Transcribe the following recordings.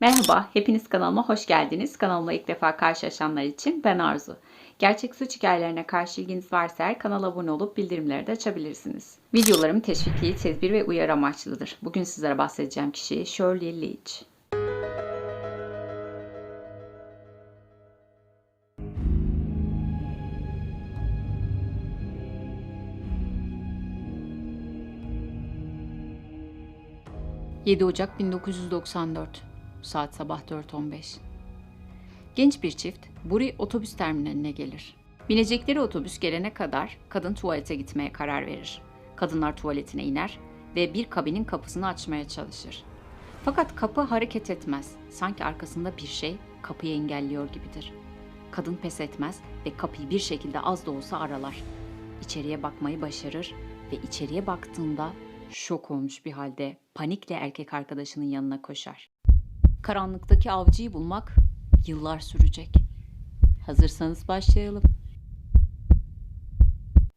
Merhaba, hepiniz kanalıma hoş geldiniz. Kanalıma ilk defa karşılaşanlar için ben Arzu. Gerçek suç hikayelerine karşı ilginiz varsa eğer kanala abone olup bildirimleri de açabilirsiniz. Videolarım teşviki, tedbir ve uyarı amaçlıdır. Bugün sizlere bahsedeceğim kişi Shirley Leach. ...7 Ocak 1994 Saat sabah 4.15 Genç bir çift Buri otobüs terminaline gelir. Binecekleri otobüs gelene kadar kadın tuvalete gitmeye karar verir. Kadınlar tuvaletine iner ve bir kabinin kapısını açmaya çalışır. Fakat kapı hareket etmez. Sanki arkasında bir şey kapıyı engelliyor gibidir. Kadın pes etmez ve kapıyı bir şekilde az da olsa aralar. İçeriye bakmayı başarır ve içeriye baktığında şok olmuş bir halde panikle erkek arkadaşının yanına koşar. Karanlıktaki avcıyı bulmak yıllar sürecek. Hazırsanız başlayalım.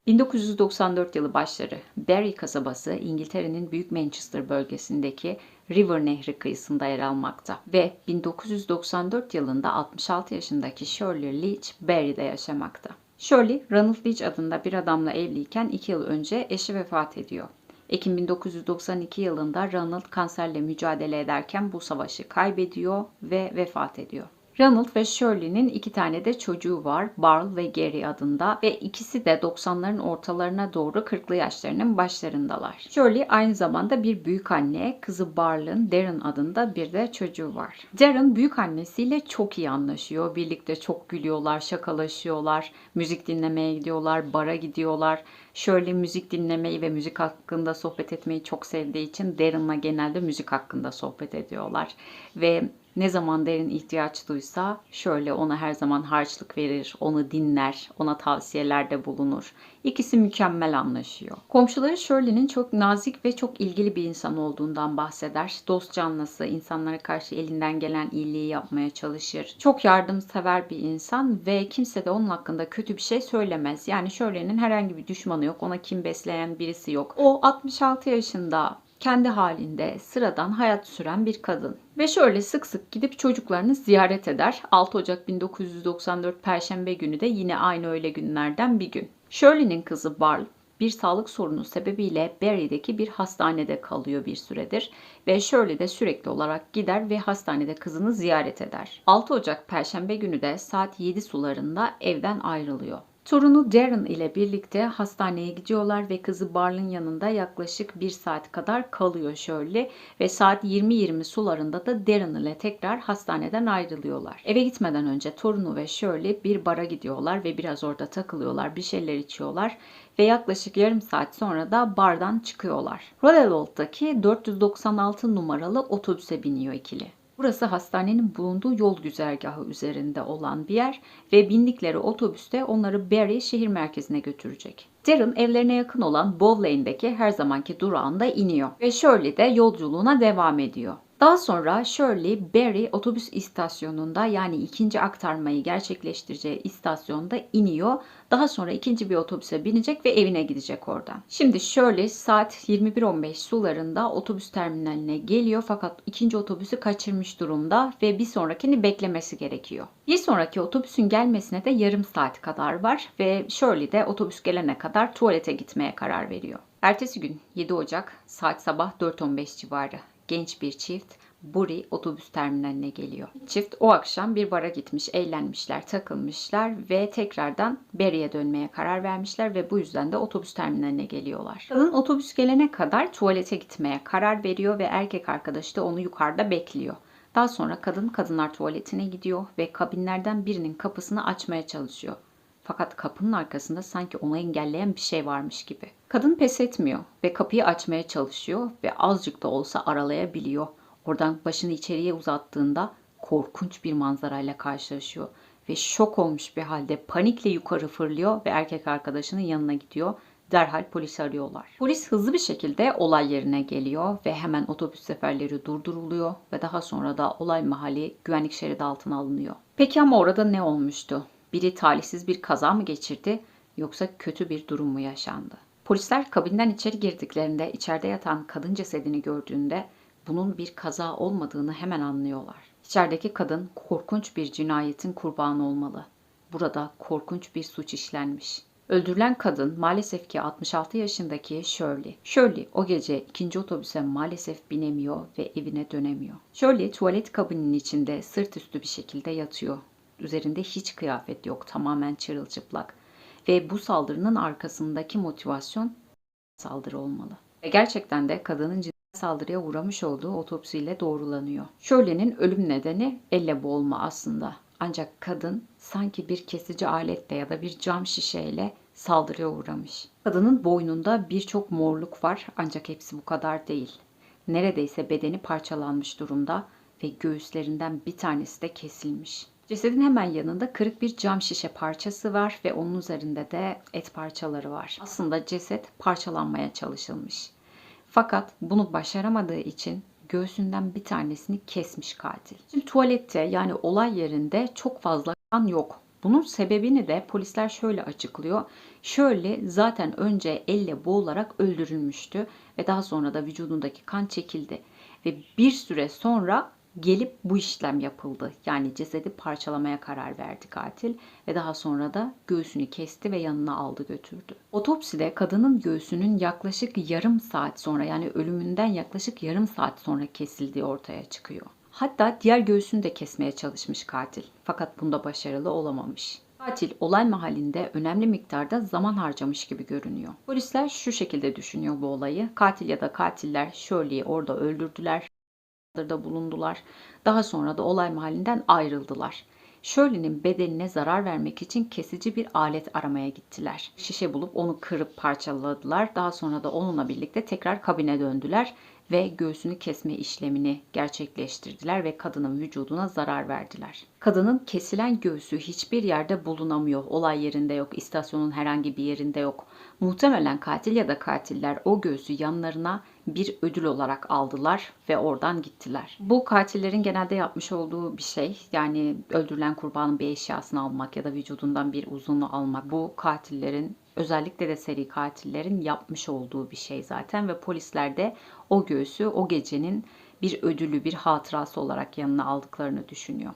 1994 yılı başları Barry kasabası İngiltere'nin Büyük Manchester bölgesindeki River Nehri kıyısında yer almakta ve 1994 yılında 66 yaşındaki Shirley Leach Barry'de yaşamakta. Shirley, Ronald Leach adında bir adamla evliyken 2 yıl önce eşi vefat ediyor. Ekim 1992 yılında Ronald kanserle mücadele ederken bu savaşı kaybediyor ve vefat ediyor. Ronald ve Shirley'nin iki tane de çocuğu var. Barl ve Gary adında ve ikisi de 90'ların ortalarına doğru 40'lı yaşlarının başlarındalar. Shirley aynı zamanda bir büyük anne, kızı Barl'ın Darren adında bir de çocuğu var. Darren büyük annesiyle çok iyi anlaşıyor. Birlikte çok gülüyorlar, şakalaşıyorlar, müzik dinlemeye gidiyorlar, bara gidiyorlar. Shirley müzik dinlemeyi ve müzik hakkında sohbet etmeyi çok sevdiği için Darren'la genelde müzik hakkında sohbet ediyorlar. Ve ne zaman derin ihtiyaç duysa şöyle ona her zaman harçlık verir, onu dinler, ona tavsiyelerde bulunur. İkisi mükemmel anlaşıyor. Komşuları Shirley'nin çok nazik ve çok ilgili bir insan olduğundan bahseder. Dost canlısı, insanlara karşı elinden gelen iyiliği yapmaya çalışır. Çok yardımsever bir insan ve kimse de onun hakkında kötü bir şey söylemez. Yani Shirley'nin herhangi bir düşmanı yok, ona kim besleyen birisi yok. O 66 yaşında kendi halinde sıradan hayat süren bir kadın. Ve şöyle sık sık gidip çocuklarını ziyaret eder. 6 Ocak 1994 Perşembe günü de yine aynı öyle günlerden bir gün. Shirley'nin kızı Barl bir sağlık sorunu sebebiyle Barry'deki bir hastanede kalıyor bir süredir ve Shirley de sürekli olarak gider ve hastanede kızını ziyaret eder. 6 Ocak Perşembe günü de saat 7 sularında evden ayrılıyor. Torunu Darren ile birlikte hastaneye gidiyorlar ve kızı Barl'ın yanında yaklaşık bir saat kadar kalıyor şöyle ve saat 20-20 sularında da Darren ile tekrar hastaneden ayrılıyorlar. Eve gitmeden önce torunu ve Shirley bir bara gidiyorlar ve biraz orada takılıyorlar, bir şeyler içiyorlar ve yaklaşık yarım saat sonra da bardan çıkıyorlar. Rodelolt'taki 496 numaralı otobüse biniyor ikili. Burası hastanenin bulunduğu yol güzergahı üzerinde olan bir yer ve bindikleri otobüste onları Barry şehir merkezine götürecek. Darren evlerine yakın olan Bow Lane'deki her zamanki durağında iniyor ve Shirley de yolculuğuna devam ediyor. Daha sonra Shirley, Barry otobüs istasyonunda yani ikinci aktarmayı gerçekleştireceği istasyonda iniyor. Daha sonra ikinci bir otobüse binecek ve evine gidecek oradan. Şimdi Shirley saat 21.15 sularında otobüs terminaline geliyor fakat ikinci otobüsü kaçırmış durumda ve bir sonrakini beklemesi gerekiyor. Bir sonraki otobüsün gelmesine de yarım saat kadar var ve Shirley de otobüs gelene kadar tuvalete gitmeye karar veriyor. Ertesi gün 7 Ocak saat sabah 4.15 civarı genç bir çift Buri otobüs terminaline geliyor. Çift o akşam bir bara gitmiş, eğlenmişler, takılmışlar ve tekrardan Barry'e dönmeye karar vermişler ve bu yüzden de otobüs terminaline geliyorlar. Kadın otobüs gelene kadar tuvalete gitmeye karar veriyor ve erkek arkadaşı da onu yukarıda bekliyor. Daha sonra kadın kadınlar tuvaletine gidiyor ve kabinlerden birinin kapısını açmaya çalışıyor. Fakat kapının arkasında sanki onu engelleyen bir şey varmış gibi. Kadın pes etmiyor ve kapıyı açmaya çalışıyor ve azıcık da olsa aralayabiliyor. Oradan başını içeriye uzattığında korkunç bir manzarayla karşılaşıyor ve şok olmuş bir halde panikle yukarı fırlıyor ve erkek arkadaşının yanına gidiyor. Derhal polisi arıyorlar. Polis hızlı bir şekilde olay yerine geliyor ve hemen otobüs seferleri durduruluyor ve daha sonra da olay mahalli güvenlik şeridi altına alınıyor. Peki ama orada ne olmuştu? Biri talihsiz bir kaza mı geçirdi yoksa kötü bir durum mu yaşandı? Polisler kabinden içeri girdiklerinde içeride yatan kadın cesedini gördüğünde bunun bir kaza olmadığını hemen anlıyorlar. İçerideki kadın korkunç bir cinayetin kurbanı olmalı. Burada korkunç bir suç işlenmiş. Öldürülen kadın maalesef ki 66 yaşındaki Shirley. Shirley o gece ikinci otobüse maalesef binemiyor ve evine dönemiyor. Shirley tuvalet kabininin içinde sırt üstü bir şekilde yatıyor. Üzerinde hiç kıyafet yok, tamamen çırılçıplak. Ve bu saldırının arkasındaki motivasyon saldırı olmalı. Ve gerçekten de kadının cinsel saldırıya uğramış olduğu otopsiyle doğrulanıyor. Shirley'nin ölüm nedeni elle boğulma aslında. Ancak kadın sanki bir kesici aletle ya da bir cam şişeyle saldırıya uğramış. Kadının boynunda birçok morluk var ancak hepsi bu kadar değil. Neredeyse bedeni parçalanmış durumda ve göğüslerinden bir tanesi de kesilmiş. Cesedin hemen yanında kırık bir cam şişe parçası var ve onun üzerinde de et parçaları var. Aslında ceset parçalanmaya çalışılmış. Fakat bunu başaramadığı için göğsünden bir tanesini kesmiş katil. Şimdi tuvalette yani olay yerinde çok fazla kan yok. Bunun sebebini de polisler şöyle açıklıyor. Şöyle zaten önce elle boğularak öldürülmüştü ve daha sonra da vücudundaki kan çekildi. Ve bir süre sonra gelip bu işlem yapıldı. Yani cesedi parçalamaya karar verdi katil ve daha sonra da göğsünü kesti ve yanına aldı götürdü. Otopside kadının göğsünün yaklaşık yarım saat sonra yani ölümünden yaklaşık yarım saat sonra kesildiği ortaya çıkıyor. Hatta diğer göğsünü de kesmeye çalışmış katil. Fakat bunda başarılı olamamış. Katil olay mahallinde önemli miktarda zaman harcamış gibi görünüyor. Polisler şu şekilde düşünüyor bu olayı. Katil ya da katiller Shirley'i orada öldürdüler saldırıda bulundular. Daha sonra da olay mahallinden ayrıldılar. Shirley'nin bedenine zarar vermek için kesici bir alet aramaya gittiler. Şişe bulup onu kırıp parçaladılar. Daha sonra da onunla birlikte tekrar kabine döndüler ve göğsünü kesme işlemini gerçekleştirdiler ve kadının vücuduna zarar verdiler. Kadının kesilen göğsü hiçbir yerde bulunamıyor. Olay yerinde yok, istasyonun herhangi bir yerinde yok. Muhtemelen katil ya da katiller o göğsü yanlarına bir ödül olarak aldılar ve oradan gittiler. Bu katillerin genelde yapmış olduğu bir şey. Yani öldürülen kurbanın bir eşyasını almak ya da vücudundan bir uzunu almak. Bu katillerin özellikle de seri katillerin yapmış olduğu bir şey zaten ve polisler de o göğsü o gecenin bir ödülü, bir hatırası olarak yanına aldıklarını düşünüyor.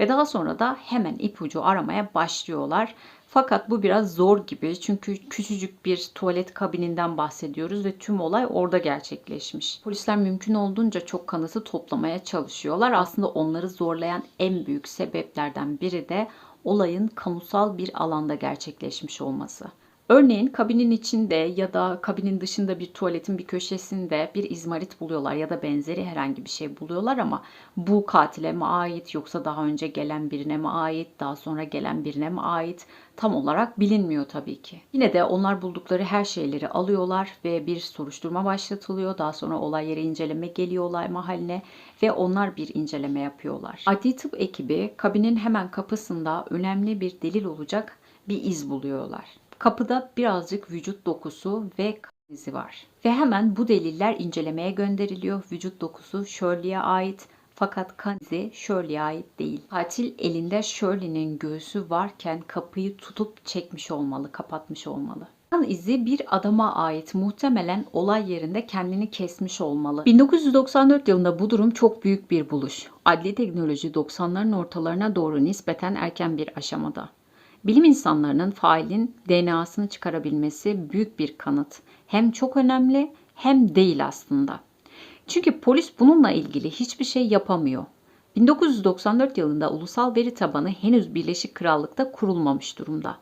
Ve daha sonra da hemen ipucu aramaya başlıyorlar. Fakat bu biraz zor gibi çünkü küçücük bir tuvalet kabininden bahsediyoruz ve tüm olay orada gerçekleşmiş. Polisler mümkün olduğunca çok kanıtı toplamaya çalışıyorlar. Aslında onları zorlayan en büyük sebeplerden biri de olayın kamusal bir alanda gerçekleşmiş olması. Örneğin kabinin içinde ya da kabinin dışında bir tuvaletin bir köşesinde bir izmarit buluyorlar ya da benzeri herhangi bir şey buluyorlar ama bu katile mi ait yoksa daha önce gelen birine mi ait, daha sonra gelen birine mi ait tam olarak bilinmiyor tabii ki. Yine de onlar buldukları her şeyleri alıyorlar ve bir soruşturma başlatılıyor. Daha sonra olay yeri inceleme geliyor olay mahalline ve onlar bir inceleme yapıyorlar. Adli tıp ekibi kabinin hemen kapısında önemli bir delil olacak bir iz buluyorlar. Kapıda birazcık vücut dokusu ve kan izi var. Ve hemen bu deliller incelemeye gönderiliyor. Vücut dokusu Shirley'e ait fakat kan izi Shirley'e ait değil. Katil elinde Shirley'nin göğsü varken kapıyı tutup çekmiş olmalı, kapatmış olmalı. Kan izi bir adama ait muhtemelen olay yerinde kendini kesmiş olmalı. 1994 yılında bu durum çok büyük bir buluş. Adli teknoloji 90'ların ortalarına doğru nispeten erken bir aşamada. Bilim insanlarının failin DNA'sını çıkarabilmesi büyük bir kanıt. Hem çok önemli hem değil aslında. Çünkü polis bununla ilgili hiçbir şey yapamıyor. 1994 yılında ulusal veri tabanı henüz Birleşik Krallık'ta kurulmamış durumda.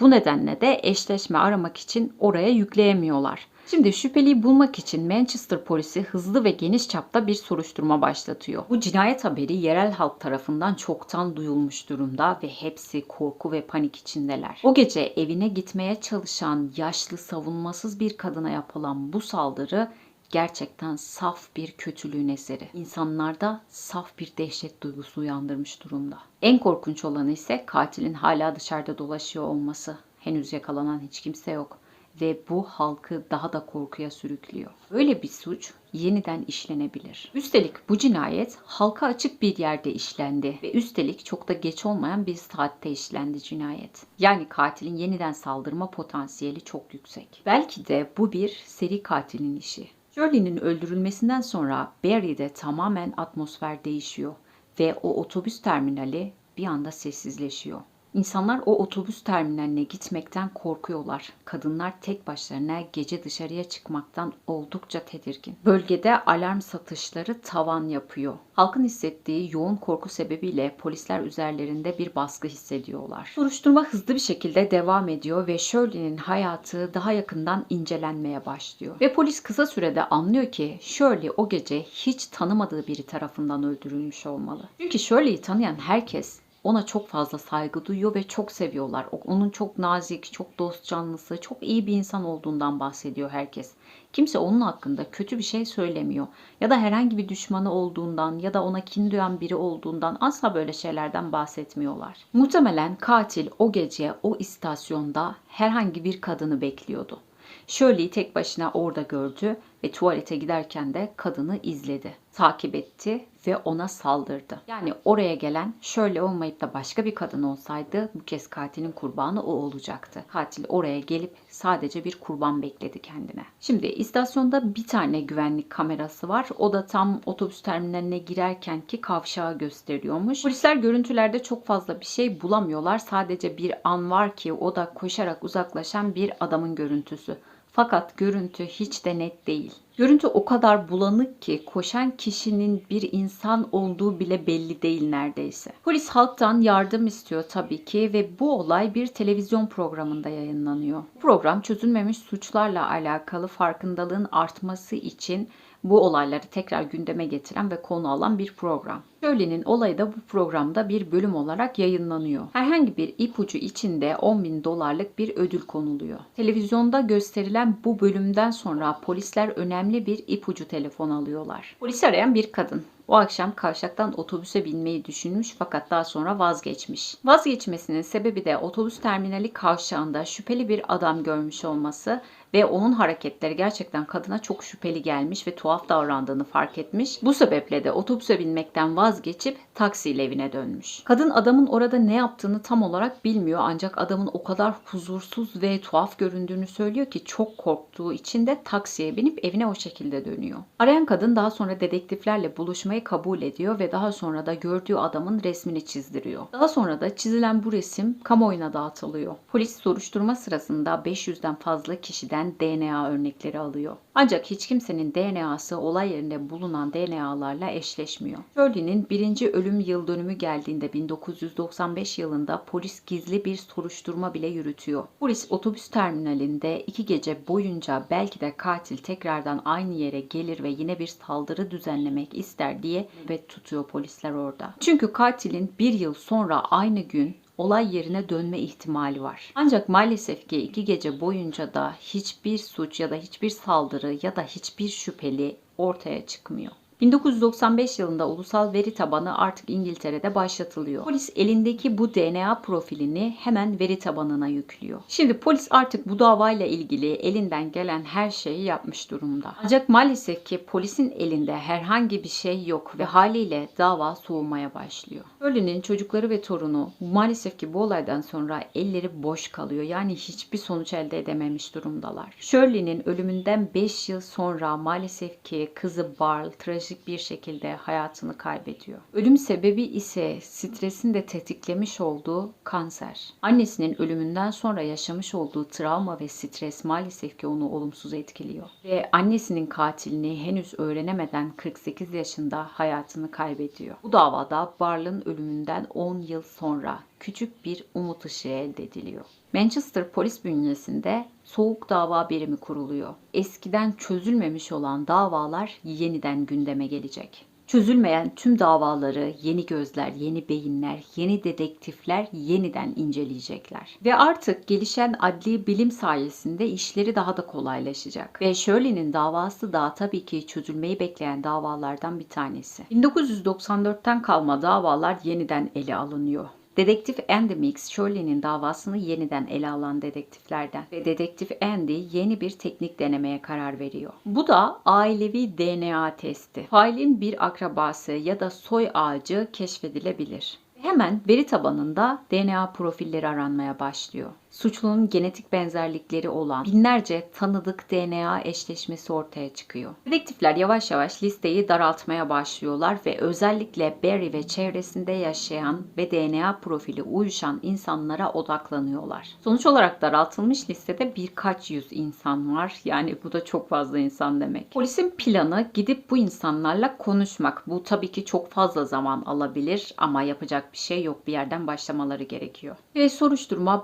Bu nedenle de eşleşme aramak için oraya yükleyemiyorlar. Şimdi şüpheliyi bulmak için Manchester polisi hızlı ve geniş çapta bir soruşturma başlatıyor. Bu cinayet haberi yerel halk tarafından çoktan duyulmuş durumda ve hepsi korku ve panik içindeler. O gece evine gitmeye çalışan yaşlı savunmasız bir kadına yapılan bu saldırı gerçekten saf bir kötülüğün eseri. İnsanlarda saf bir dehşet duygusu uyandırmış durumda. En korkunç olanı ise katilin hala dışarıda dolaşıyor olması. Henüz yakalanan hiç kimse yok ve bu halkı daha da korkuya sürüklüyor. Böyle bir suç yeniden işlenebilir. Üstelik bu cinayet halka açık bir yerde işlendi ve üstelik çok da geç olmayan bir saatte işlendi cinayet. Yani katilin yeniden saldırma potansiyeli çok yüksek. Belki de bu bir seri katilin işi. Shirley'nin öldürülmesinden sonra Barry'de tamamen atmosfer değişiyor ve o otobüs terminali bir anda sessizleşiyor. İnsanlar o otobüs terminaline gitmekten korkuyorlar. Kadınlar tek başlarına gece dışarıya çıkmaktan oldukça tedirgin. Bölgede alarm satışları tavan yapıyor. Halkın hissettiği yoğun korku sebebiyle polisler üzerlerinde bir baskı hissediyorlar. Soruşturma hızlı bir şekilde devam ediyor ve Shirley'nin hayatı daha yakından incelenmeye başlıyor. Ve polis kısa sürede anlıyor ki Shirley o gece hiç tanımadığı biri tarafından öldürülmüş olmalı. Çünkü Shirley'i tanıyan herkes ona çok fazla saygı duyuyor ve çok seviyorlar. Onun çok nazik, çok dost canlısı, çok iyi bir insan olduğundan bahsediyor herkes. Kimse onun hakkında kötü bir şey söylemiyor. Ya da herhangi bir düşmanı olduğundan ya da ona kin duyan biri olduğundan asla böyle şeylerden bahsetmiyorlar. Muhtemelen katil o gece o istasyonda herhangi bir kadını bekliyordu. Shirley'i tek başına orada gördü ve tuvalete giderken de kadını izledi. Takip etti ve ona saldırdı. Yani oraya gelen şöyle olmayıp da başka bir kadın olsaydı bu kez katilin kurbanı o olacaktı. Katil oraya gelip sadece bir kurban bekledi kendine. Şimdi istasyonda bir tane güvenlik kamerası var. O da tam otobüs terminaline girerken ki kavşağı gösteriyormuş. Polisler görüntülerde çok fazla bir şey bulamıyorlar. Sadece bir an var ki o da koşarak uzaklaşan bir adamın görüntüsü. Fakat görüntü hiç de net değil. Görüntü o kadar bulanık ki koşan kişinin bir insan olduğu bile belli değil neredeyse. Polis halktan yardım istiyor tabii ki ve bu olay bir televizyon programında yayınlanıyor. Program çözülmemiş suçlarla alakalı farkındalığın artması için bu olayları tekrar gündeme getiren ve konu alan bir program. Shirley'nin olayı da bu programda bir bölüm olarak yayınlanıyor. Herhangi bir ipucu içinde 10 bin dolarlık bir ödül konuluyor. Televizyonda gösterilen bu bölümden sonra polisler önemli bir ipucu telefon alıyorlar. Polis arayan bir kadın. O akşam kavşaktan otobüse binmeyi düşünmüş fakat daha sonra vazgeçmiş. Vazgeçmesinin sebebi de otobüs terminali kavşağında şüpheli bir adam görmüş olması ve onun hareketleri gerçekten kadına çok şüpheli gelmiş ve tuhaf davrandığını fark etmiş. Bu sebeple de otobüse binmekten vazgeçip taksiyle evine dönmüş. Kadın adamın orada ne yaptığını tam olarak bilmiyor ancak adamın o kadar huzursuz ve tuhaf göründüğünü söylüyor ki çok korktuğu için de taksiye binip evine o şekilde dönüyor. Arayan kadın daha sonra dedektiflerle buluşmayı kabul ediyor ve daha sonra da gördüğü adamın resmini çizdiriyor. Daha sonra da çizilen bu resim kamuoyuna dağıtılıyor. Polis soruşturma sırasında 500'den fazla kişiden DNA örnekleri alıyor. Ancak hiç kimsenin DNA'sı olay yerinde bulunan DNA'larla eşleşmiyor. Shirley'nin birinci ölüm yıl dönümü geldiğinde 1995 yılında polis gizli bir soruşturma bile yürütüyor. Polis otobüs terminalinde iki gece boyunca belki de katil tekrardan aynı yere gelir ve yine bir saldırı düzenlemek ister diye ve tutuyor polisler orada. Çünkü katilin bir yıl sonra aynı gün olay yerine dönme ihtimali var. Ancak maalesef ki iki gece boyunca da hiçbir suç ya da hiçbir saldırı ya da hiçbir şüpheli ortaya çıkmıyor. 1995 yılında ulusal veri tabanı artık İngiltere'de başlatılıyor. Polis elindeki bu DNA profilini hemen veri tabanına yüklüyor. Şimdi polis artık bu davayla ilgili elinden gelen her şeyi yapmış durumda. Ancak maalesef ki polisin elinde herhangi bir şey yok ve haliyle dava soğumaya başlıyor. Shirley'nin çocukları ve torunu maalesef ki bu olaydan sonra elleri boş kalıyor. Yani hiçbir sonuç elde edememiş durumdalar. Shirley'nin ölümünden 5 yıl sonra maalesef ki kızı Barl trajik trajik bir şekilde hayatını kaybediyor. Ölüm sebebi ise stresin de tetiklemiş olduğu kanser. Annesinin ölümünden sonra yaşamış olduğu travma ve stres maalesef ki onu olumsuz etkiliyor. Ve annesinin katilini henüz öğrenemeden 48 yaşında hayatını kaybediyor. Bu davada Barl'ın ölümünden 10 yıl sonra küçük bir umut ışığı elde ediliyor. Manchester polis bünyesinde soğuk dava birimi kuruluyor. Eskiden çözülmemiş olan davalar yeniden gündeme gelecek. Çözülmeyen tüm davaları yeni gözler, yeni beyinler, yeni dedektifler yeniden inceleyecekler. Ve artık gelişen adli bilim sayesinde işleri daha da kolaylaşacak. Ve Shirley'nin davası da tabii ki çözülmeyi bekleyen davalardan bir tanesi. 1994'ten kalma davalar yeniden ele alınıyor. Dedektif Andy Mix, Shirley'nin davasını yeniden ele alan dedektiflerden ve dedektif Andy yeni bir teknik denemeye karar veriyor. Bu da ailevi DNA testi. Failin bir akrabası ya da soy ağacı keşfedilebilir. Hemen veri tabanında DNA profilleri aranmaya başlıyor. Suçlunun genetik benzerlikleri olan binlerce tanıdık DNA eşleşmesi ortaya çıkıyor. Dedektifler yavaş yavaş listeyi daraltmaya başlıyorlar ve özellikle Barry ve çevresinde yaşayan ve DNA profili uyuşan insanlara odaklanıyorlar. Sonuç olarak daraltılmış listede birkaç yüz insan var. Yani bu da çok fazla insan demek. Polisin planı gidip bu insanlarla konuşmak. Bu tabii ki çok fazla zaman alabilir ama yapacak bir şey yok. Bir yerden başlamaları gerekiyor. Ve soruşturma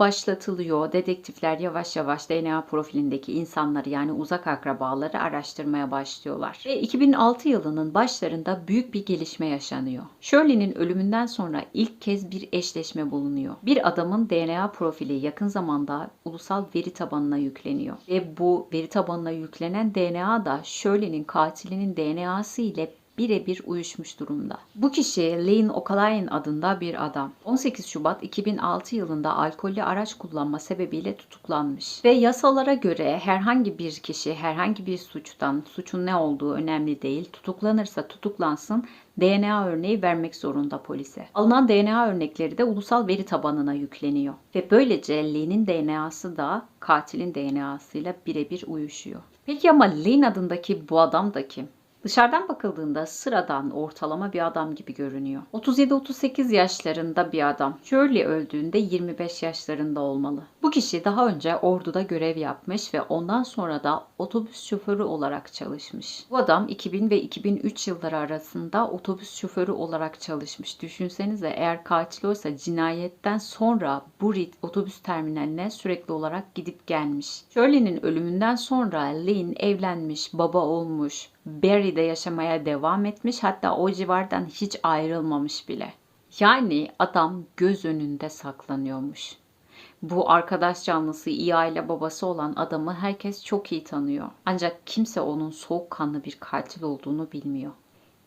başlatılıyor. Dedektifler yavaş yavaş DNA profilindeki insanları yani uzak akrabaları araştırmaya başlıyorlar. Ve 2006 yılının başlarında büyük bir gelişme yaşanıyor. Shirley'nin ölümünden sonra ilk kez bir eşleşme bulunuyor. Bir adamın DNA profili yakın zamanda ulusal veri tabanına yükleniyor. Ve bu veri tabanına yüklenen DNA da Shirley'nin katilinin DNA'sı ile birebir uyuşmuş durumda. Bu kişi Lane Okalayan adında bir adam. 18 Şubat 2006 yılında alkollü araç kullanma sebebiyle tutuklanmış. Ve yasalara göre herhangi bir kişi herhangi bir suçtan, suçun ne olduğu önemli değil, tutuklanırsa tutuklansın DNA örneği vermek zorunda polise. Alınan DNA örnekleri de ulusal veri tabanına yükleniyor. Ve böylece Lane'in DNA'sı da katilin DNA'sıyla birebir uyuşuyor. Peki ama Lane adındaki bu adam da kim? Dışarıdan bakıldığında sıradan ortalama bir adam gibi görünüyor. 37-38 yaşlarında bir adam. Shirley öldüğünde 25 yaşlarında olmalı. Bu kişi daha önce orduda görev yapmış ve ondan sonra da otobüs şoförü olarak çalışmış. Bu adam 2000 ve 2003 yılları arasında otobüs şoförü olarak çalışmış. Düşünsenize eğer katil oysa cinayetten sonra bu otobüs terminaline sürekli olarak gidip gelmiş. Shirley'nin ölümünden sonra Lynn evlenmiş, baba olmuş, Barry'de yaşamaya devam etmiş hatta o civardan hiç ayrılmamış bile. Yani adam göz önünde saklanıyormuş. Bu arkadaş canlısı iyi aile babası olan adamı herkes çok iyi tanıyor. Ancak kimse onun soğukkanlı bir katil olduğunu bilmiyor.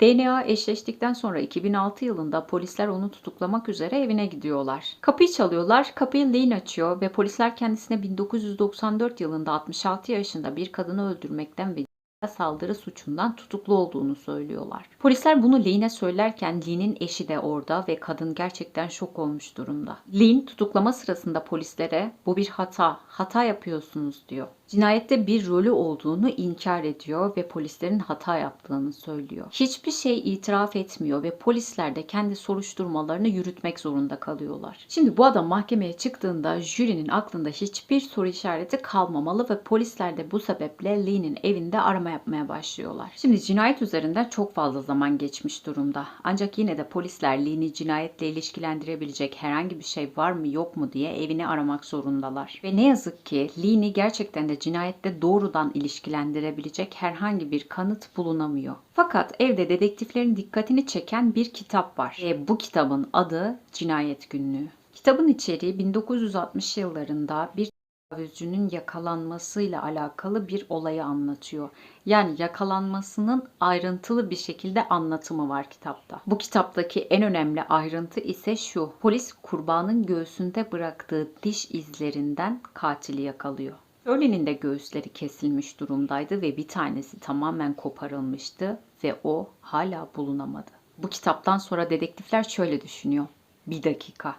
DNA eşleştikten sonra 2006 yılında polisler onu tutuklamak üzere evine gidiyorlar. Kapıyı çalıyorlar, kapıyı Lane açıyor ve polisler kendisine 1994 yılında 66 yaşında bir kadını öldürmekten ve saldırı suçundan tutuklu olduğunu söylüyorlar. Polisler bunu Lee'ne söylerken Lee'nin eşi de orada ve kadın gerçekten şok olmuş durumda. Lee tutuklama sırasında polislere bu bir hata, hata yapıyorsunuz diyor. Cinayette bir rolü olduğunu inkar ediyor ve polislerin hata yaptığını söylüyor. Hiçbir şey itiraf etmiyor ve polisler de kendi soruşturmalarını yürütmek zorunda kalıyorlar. Şimdi bu adam mahkemeye çıktığında jürinin aklında hiçbir soru işareti kalmamalı ve polisler de bu sebeple Lee'nin evinde arama yapmaya başlıyorlar. Şimdi cinayet üzerinden çok fazla zaman geçmiş durumda. Ancak yine de polisler Lee'ni cinayetle ilişkilendirebilecek herhangi bir şey var mı yok mu diye evini aramak zorundalar. Ve ne yazık ki Lee'ni gerçekten de cinayette doğrudan ilişkilendirebilecek herhangi bir kanıt bulunamıyor. Fakat evde dedektiflerin dikkatini çeken bir kitap var. Ve bu kitabın adı Cinayet Günlüğü. Kitabın içeriği 1960 yıllarında bir tecavüzcünün yakalanmasıyla alakalı bir olayı anlatıyor. Yani yakalanmasının ayrıntılı bir şekilde anlatımı var kitapta. Bu kitaptaki en önemli ayrıntı ise şu. Polis kurbanın göğsünde bıraktığı diş izlerinden katili yakalıyor. Shirley'nin de göğüsleri kesilmiş durumdaydı ve bir tanesi tamamen koparılmıştı ve o hala bulunamadı. Bu kitaptan sonra dedektifler şöyle düşünüyor. Bir dakika.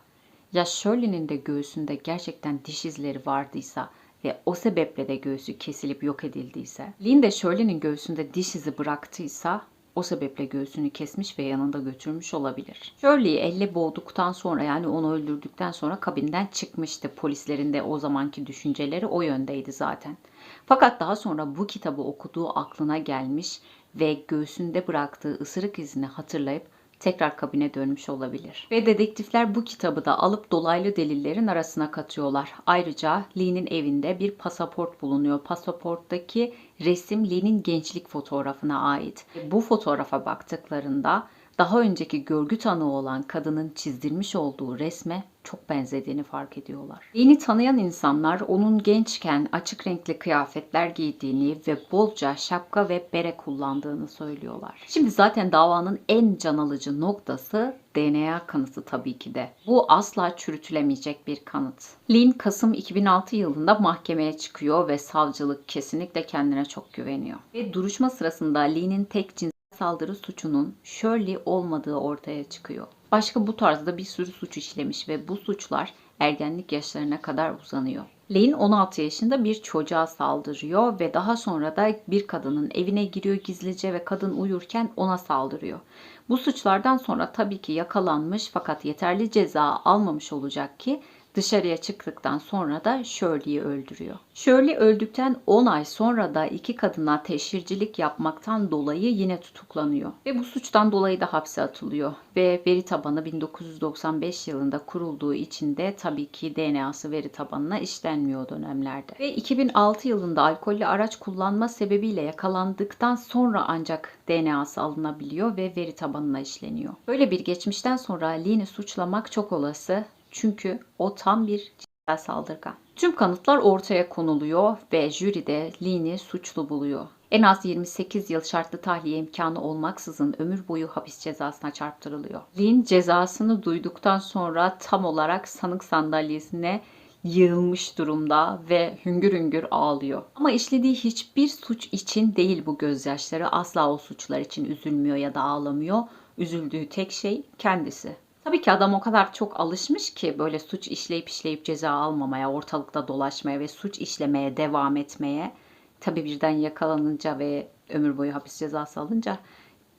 Ya Shirley'nin de göğsünde gerçekten diş izleri vardıysa ve o sebeple de göğsü kesilip yok edildiyse, Lynn de Shirley'nin göğsünde diş izi bıraktıysa o sebeple göğsünü kesmiş ve yanında götürmüş olabilir. Shirley'i elle boğduktan sonra yani onu öldürdükten sonra kabinden çıkmıştı. Polislerin de o zamanki düşünceleri o yöndeydi zaten. Fakat daha sonra bu kitabı okuduğu aklına gelmiş ve göğsünde bıraktığı ısırık izini hatırlayıp tekrar kabine dönmüş olabilir. Ve dedektifler bu kitabı da alıp dolaylı delillerin arasına katıyorlar. Ayrıca Lee'nin evinde bir pasaport bulunuyor. Pasaporttaki resim Lee'nin gençlik fotoğrafına ait. Bu fotoğrafa baktıklarında daha önceki görgü tanığı olan kadının çizdirmiş olduğu resme çok benzediğini fark ediyorlar. Yeni tanıyan insanlar onun gençken açık renkli kıyafetler giydiğini ve bolca şapka ve bere kullandığını söylüyorlar. Şimdi zaten davanın en can alıcı noktası DNA kanıtı tabii ki de. Bu asla çürütülemeyecek bir kanıt. Lynn Kasım 2006 yılında mahkemeye çıkıyor ve savcılık kesinlikle kendine çok güveniyor. Ve duruşma sırasında Lynn'in tek cins saldırı suçunun Shirley olmadığı ortaya çıkıyor. Başka bu tarzda bir sürü suç işlemiş ve bu suçlar ergenlik yaşlarına kadar uzanıyor. Lane 16 yaşında bir çocuğa saldırıyor ve daha sonra da bir kadının evine giriyor gizlice ve kadın uyurken ona saldırıyor. Bu suçlardan sonra tabii ki yakalanmış fakat yeterli ceza almamış olacak ki dışarıya çıktıktan sonra da Shirley'i öldürüyor. Shirley öldükten 10 ay sonra da iki kadına teşhircilik yapmaktan dolayı yine tutuklanıyor. Ve bu suçtan dolayı da hapse atılıyor. Ve veri tabanı 1995 yılında kurulduğu için de tabii ki DNA'sı veri tabanına işlenmiyor o dönemlerde. Ve 2006 yılında alkollü araç kullanma sebebiyle yakalandıktan sonra ancak DNA'sı alınabiliyor ve veri tabanına işleniyor. Böyle bir geçmişten sonra Lee'ni suçlamak çok olası. Çünkü o tam bir cinsel saldırgan. Tüm kanıtlar ortaya konuluyor ve jüri de Lee'ni suçlu buluyor. En az 28 yıl şartlı tahliye imkanı olmaksızın ömür boyu hapis cezasına çarptırılıyor. Lee'nin cezasını duyduktan sonra tam olarak sanık sandalyesine yığılmış durumda ve hüngür hüngür ağlıyor. Ama işlediği hiçbir suç için değil bu gözyaşları. Asla o suçlar için üzülmüyor ya da ağlamıyor. Üzüldüğü tek şey kendisi. Tabii ki adam o kadar çok alışmış ki böyle suç işleyip işleyip ceza almamaya, ortalıkta dolaşmaya ve suç işlemeye devam etmeye. Tabii birden yakalanınca ve ömür boyu hapis cezası alınca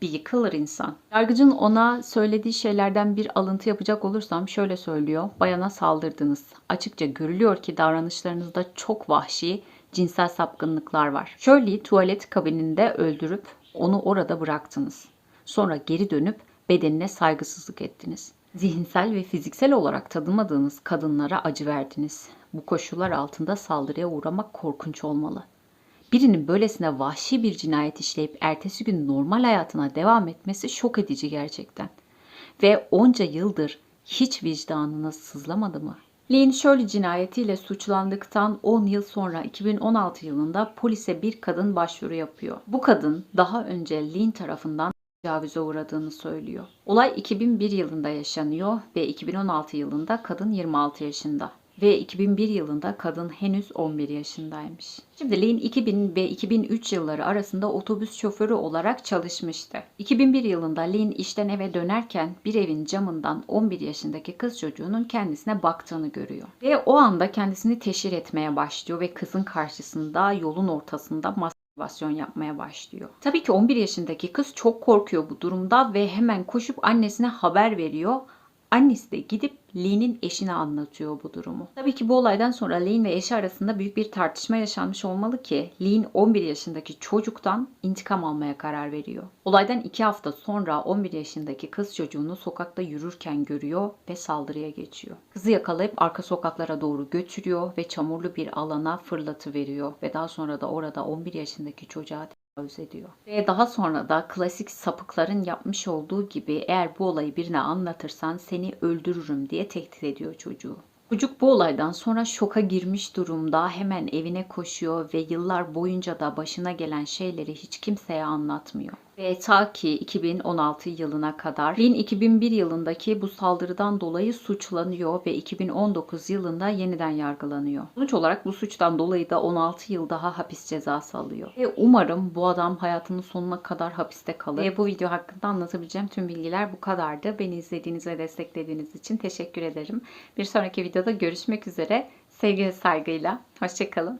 bir yıkılır insan. Yargıcın ona söylediği şeylerden bir alıntı yapacak olursam şöyle söylüyor. Bayana saldırdınız. Açıkça görülüyor ki davranışlarınızda çok vahşi cinsel sapkınlıklar var. Shirley'i tuvalet kabininde öldürüp onu orada bıraktınız. Sonra geri dönüp bedenine saygısızlık ettiniz. Zihinsel ve fiziksel olarak tanımadığınız kadınlara acı verdiniz. Bu koşullar altında saldırıya uğramak korkunç olmalı. Birinin böylesine vahşi bir cinayet işleyip ertesi gün normal hayatına devam etmesi şok edici gerçekten. Ve onca yıldır hiç vicdanınız sızlamadı mı? Lynn Shirley cinayetiyle suçlandıktan 10 yıl sonra 2016 yılında polise bir kadın başvuru yapıyor. Bu kadın daha önce Lynn tarafından tecavüze uğradığını söylüyor. Olay 2001 yılında yaşanıyor ve 2016 yılında kadın 26 yaşında ve 2001 yılında kadın henüz 11 yaşındaymış. Şimdi Lane 2000 ve 2003 yılları arasında otobüs şoförü olarak çalışmıştı. 2001 yılında Lane işten eve dönerken bir evin camından 11 yaşındaki kız çocuğunun kendisine baktığını görüyor. Ve o anda kendisini teşhir etmeye başlıyor ve kızın karşısında yolun ortasında mastürbasyon yapmaya başlıyor. Tabii ki 11 yaşındaki kız çok korkuyor bu durumda ve hemen koşup annesine haber veriyor. Annesi de gidip Lee'nin eşine anlatıyor bu durumu. Tabii ki bu olaydan sonra Lee ve eşi arasında büyük bir tartışma yaşanmış olmalı ki Lee 11 yaşındaki çocuktan intikam almaya karar veriyor. Olaydan 2 hafta sonra 11 yaşındaki kız çocuğunu sokakta yürürken görüyor ve saldırıya geçiyor. Kızı yakalayıp arka sokaklara doğru götürüyor ve çamurlu bir alana fırlatıveriyor ve daha sonra da orada 11 yaşındaki çocuğa tecavüz. Ve daha sonra da klasik sapıkların yapmış olduğu gibi eğer bu olayı birine anlatırsan seni öldürürüm diye tehdit ediyor çocuğu. Çocuk bu olaydan sonra şoka girmiş durumda hemen evine koşuyor ve yıllar boyunca da başına gelen şeyleri hiç kimseye anlatmıyor. Ve ta ki 2016 yılına kadar Lin 2001 yılındaki bu saldırıdan dolayı suçlanıyor ve 2019 yılında yeniden yargılanıyor. Sonuç olarak bu suçtan dolayı da 16 yıl daha hapis cezası alıyor. Ve umarım bu adam hayatının sonuna kadar hapiste kalır. Ve bu video hakkında anlatabileceğim tüm bilgiler bu kadardı. Beni izlediğiniz ve desteklediğiniz için teşekkür ederim. Bir sonraki videoda görüşmek üzere. Sevgi ve saygıyla. Hoşçakalın.